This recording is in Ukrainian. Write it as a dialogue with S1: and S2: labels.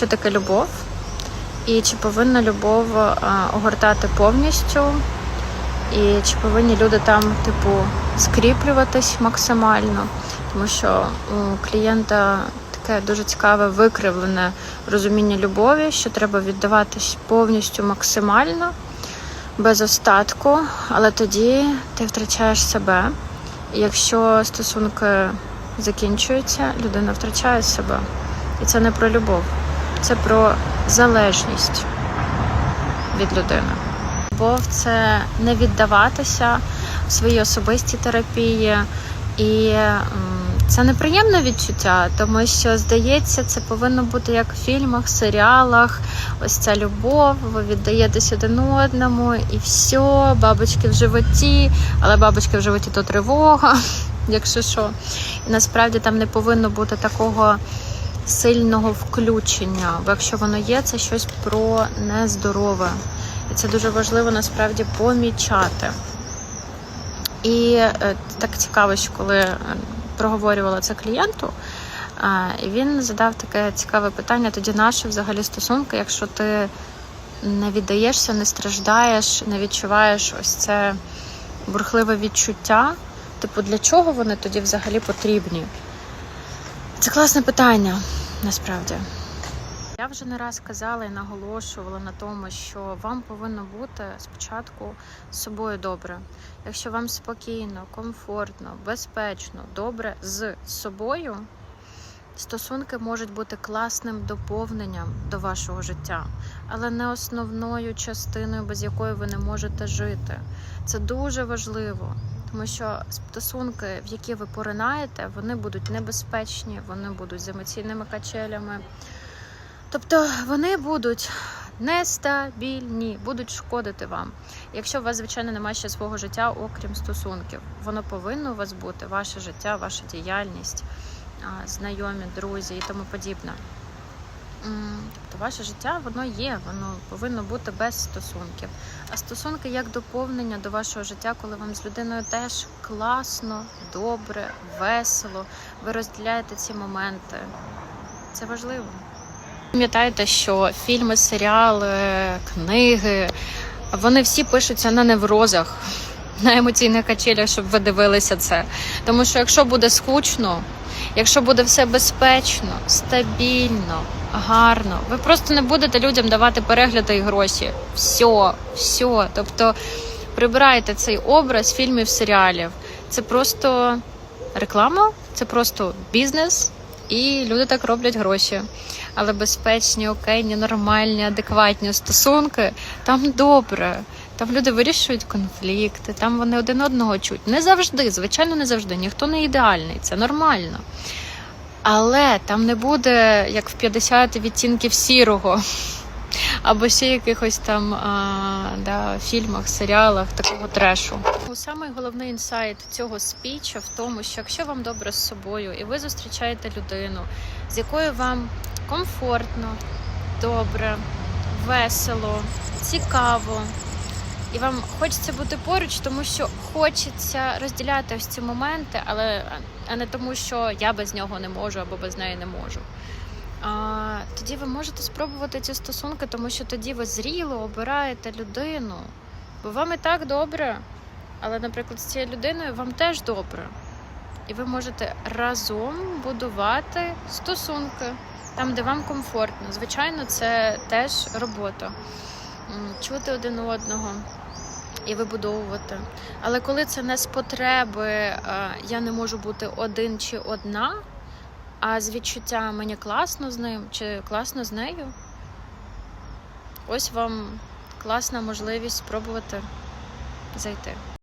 S1: що таке любов, і чи повинна любов е, огортати повністю, і чи повинні люди там, типу, скріплюватись максимально, тому що у клієнта таке дуже цікаве викривлене розуміння любові, що треба віддаватись повністю максимально, без остатку, але тоді ти втрачаєш себе. І якщо стосунки закінчуються, людина втрачає себе. І це не про любов, це про залежність від людини. Любов це не віддаватися в своїй особистій терапії. І це неприємне відчуття, тому що здається, це повинно бути як в фільмах, серіалах. Ось ця любов, ви віддаєтесь один одному, і все, бабочки в животі, але бабочки в животі то тривога, якщо що. І насправді там не повинно бути такого сильного включення, бо якщо воно є, це щось про нездорове. І це дуже важливо насправді помічати. І е, так цікаво, що коли е, проговорювала це клієнту, е, він задав таке цікаве питання: тоді наші взагалі стосунки, якщо ти не віддаєшся, не страждаєш, не відчуваєш ось це бурхливе відчуття. Типу, для чого вони тоді взагалі потрібні? Це класне питання, насправді. Я вже не раз казала і наголошувала на тому, що вам повинно бути спочатку з собою добре. Якщо вам спокійно, комфортно, безпечно, добре з собою, стосунки можуть бути класним доповненням до вашого життя, але не основною частиною, без якої ви не можете жити. Це дуже важливо. Тому що стосунки, в які ви поринаєте, вони будуть небезпечні, вони будуть з емоційними качелями. Тобто вони будуть нестабільні, будуть шкодити вам. Якщо у вас, звичайно, немає ще свого життя, окрім стосунків, воно повинно у вас бути, ваше життя, ваша діяльність, знайомі, друзі і тому подібне. М, Тобто ваше життя воно є, воно повинно бути без стосунків. А стосунки як доповнення до вашого життя, коли вам з людиною теж класно, добре, весело, ви розділяєте ці моменти. Це важливо. Пам'ятаєте, що фільми, серіали, книги вони всі пишуться на неврозах, на емоційних качелях, щоб ви дивилися це. Тому що якщо буде скучно, якщо буде все безпечно, стабільно, гарно, ви просто не будете людям давати перегляди і гроші. Все, все. Тобто прибирайте цей образ фільмів, серіалів. Це просто реклама, це просто бізнес, і люди так роблять гроші. Але безпечні, окейні, нормальні, адекватні стосунки там добре. Там люди вирішують конфлікти, там вони один одного чуть. Не завжди, звичайно, не завжди. Ніхто не ідеальний, це нормально. Але там не буде як в 50 відтінків сірого. Або ще якихось там а, да, фільмах, серіалах такого трешу. Самий головний інсайт цього спіча в тому, що якщо вам добре з собою, і ви зустрічаєте людину, з якою вам комфортно, добре, весело, цікаво, і вам хочеться бути поруч, тому що хочеться розділяти ось ці моменти, але а не тому, що я без нього не можу або без неї не можу. А, тоді ви можете спробувати ці стосунки, тому що тоді ви зріло обираєте людину, бо вам і так добре. Але, наприклад, з цією людиною вам теж добре. І ви можете разом будувати стосунки там, де вам комфортно. Звичайно, це теж робота. Чути один одного і вибудовувати. Але коли це не з потреби, е, я не можу бути один чи одна, а з відчуття мені класно з ним чи класно з нею, ось вам класна можливість спробувати зайти.